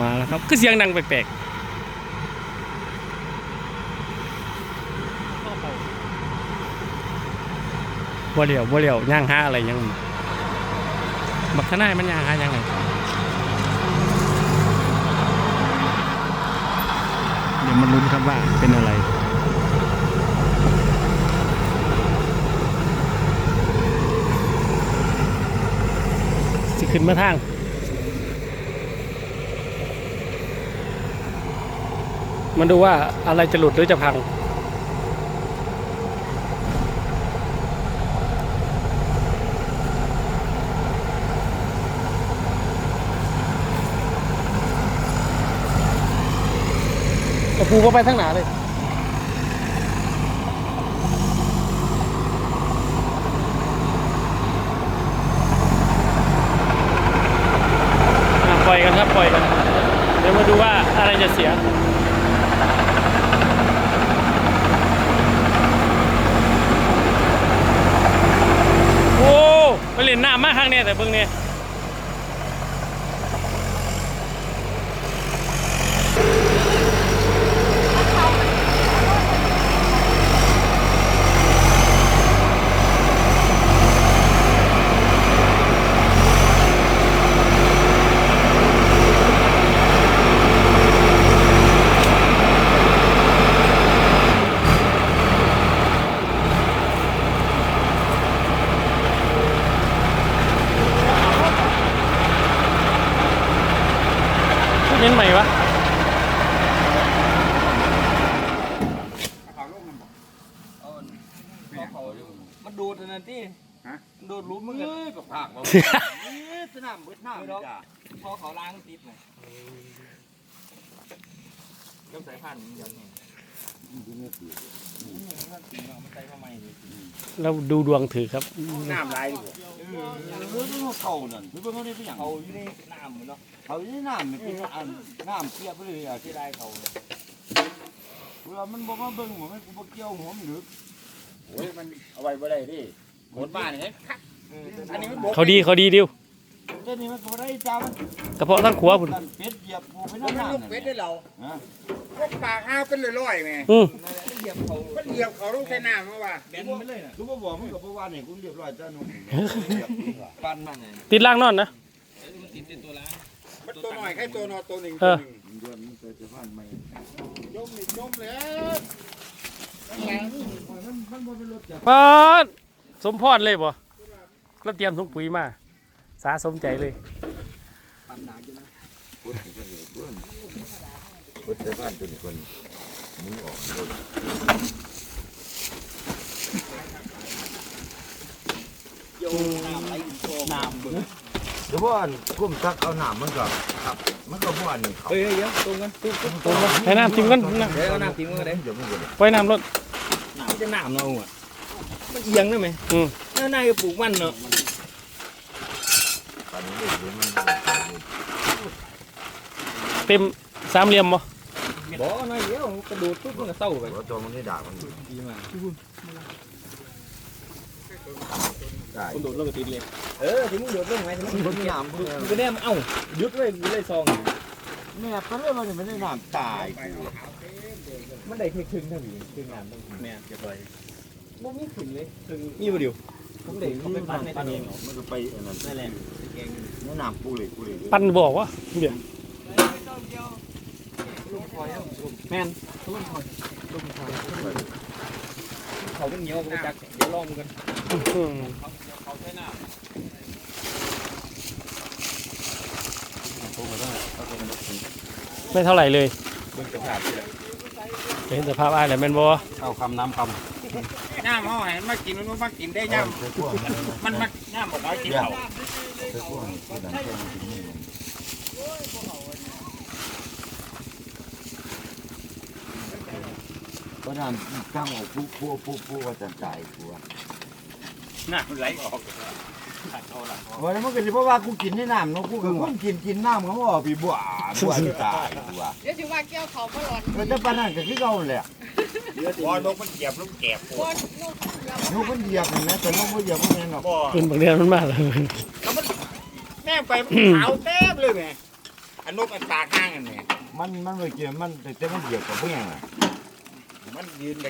มาแล้วครับ คือเสียงดังแปลกๆบ่เหลียวบ่เหลียวย่างหาอะไรยังบักทนายมันย่างหายังไงเดี๋ยวมันลุ้นครับว่าเป็นอะไรสิขึ้นมาทาง มันดูว่าอะไรจะหลุดหรือจะพัง กระปูก็ไปทั้งหนาเลยปล่อยกันครับปล่อยกัน เดี๋ยวมาดูว่าอะไรจะเสีย โอ้ไปเล่นน้ำมางเนี่ยแต่เบิ่งเนี่ย เน้นใหม่วะมันดูดอันนั่นที่ฮะมันดูดรู้มึงเอ้กันยกับผักมาสนามเบิดน้ำจ้ะพอเขาล้างติดเลยยกสายพันธุ์อย่างนี้มันใส่เข้ามาอย่างนี้ เราดูดวงถือครับน้ำลายดิบ่เออเออเขานั่นเพิ่นเขาได้เป็นหยังเขาอยู่ในน้ำเหมือนเนาะเขาได้น้ำมันเป็นอันน้ำเปียกไปเลยอะที่ได้เขาเวลามันบอกว่าเบิ่งหัวมันกูบ่เกี่ยวหัวมันหรือโอ้ยมันเอาไว้บ่ได้ดิหมดบ้านเฮ้ยอันนี้มันบกเขาดีเขาดีดิวเดี๋ยวนี้มันก็บ่ได้จ้ามันกระเพาะทั้งขัวพุ่นนั่นเป็ดเหยียบกูไปมันน้ำลูกน้ำเป็นั่ดนได้เราฮะ พวกปากอ้าวเป็นลอยๆแม่อืมเหยียบเขามันเหยียบเขาลงใส่น้ำมาว่าแบนไปเลยนะกูบ่บอกมึงก็บ่ว่านี่กูเรียบร้อยจ้าหนุ่มเหยียบกูว่าปั้นมันไงติดล่างนอนนะมันติดในตัวล้างมันตัวหน่อยแค่ตัวนอตัวหนึ่งเอตัวอหนึ่งมันเดือนมันเคยจะผ่านมาจมนี่จมแล้วมันมันบ่เป็นรถจักรปาดสมพรเลยบ่แล้วเตรียมถุงปุ๋ยมา สาสมใจเลย ปั้นหนาอยู่นะพุทธก็เลยเพิ่นพุทธแต่บ้านตัวนี้คนมึงออกรถโยนน้ำไหลโชว์น้ำเบิ่งเดี๋ยวว่าอันกุ้มซักเอาน้ำมันก็ครับ มันก็บ่อันนี้เขาเฮ้ยเดี๋ยวตรงกันตรงกันตรงมาให้น้ำทิ้งกันน้เดี๋ยวเอาน้ำทิ้งมันก็ได้เดี๋ยวมันก็ได้ำปล่อยน้ำรถน้ำจะน้ำเนาะอะมันเอียงได้ไหมอืมแล้วนายก็ปลูกมันเนาะตอนนี้เดี๋ยวมันเต็ม สามเหลี่ยมบ่บ่นายเดี๋ยวกระโดดปุ๊บมันก็เศร้าไปหัวตัวมันได้ด่ามันอยู่ดีมากได้คุณโดดลงก็ติดเลยเออที่มึงโดดลงไหมที่มึงมันน้ำเพื่อมึงก็แนมเอ้ายุดเลยกูเลยซองแม่พันเลยมันไม่ได้น้ำตายกูมันได้แค่ครึ่งเท่านี้ครึ่งน้ำต้องแม่เก็บไว้บ่มีครึ่งเลยครึ่งนี่บ่เดียวผมได้เขาไปปั้นในตัวเองมันก็ไปอันนั้นนั่นแหละแนะนำกูเลยกูเลยปั้นบอกว่าเดี๋ยว แม่นทุกคนคอยลูกคอยเขาเป็นเหนียวกูจักเดี๋ยวลองมึงกันอืมเขาใช้น้ไม่เท่าไหร่เลยำเบิ่งสภาพที่ละเห็นสภาพอ้ายแหละแม่นบ่เอาคำน้ำคย่ามเขาให้มันมากินมันมากินได้ย่ามมันมาย่ามบอกว่ากินเขา เธอพว กนี้คือดันแค่มันกินนี่มันเพราะนั้นข้างออกปุ๊บปุ๊บปุ๊บปุ๊บว่าจะจ่ายกูอะน้ำมันไหลออกวันนั้นมันก็จะเพราะว่ากูกินในน้ำเนาะกูก็คนกินกินน้ำเขาบอกพี่บัวบัวที่ตายกูว่าเดี๋ยวสิว่าแก้วเขาบ่ร้อนเราจะปานนั้นก็คือเขาแหละพอนกมันเหยียบลูกแกบบ่ลูกอย่ามาลูกมันเหยียบเห็นไหมแต่ลูกมันเหยียบมันยังหรอกบ่ขึ้นบางเดือนมันมากเลยแม่งไปมันขาวเต็มเลยแม่อันนกอันปากห้างอันนี้มันมันไม่กินมันแต่มันเหยียบกับเพื่อนอะ มันยืนกั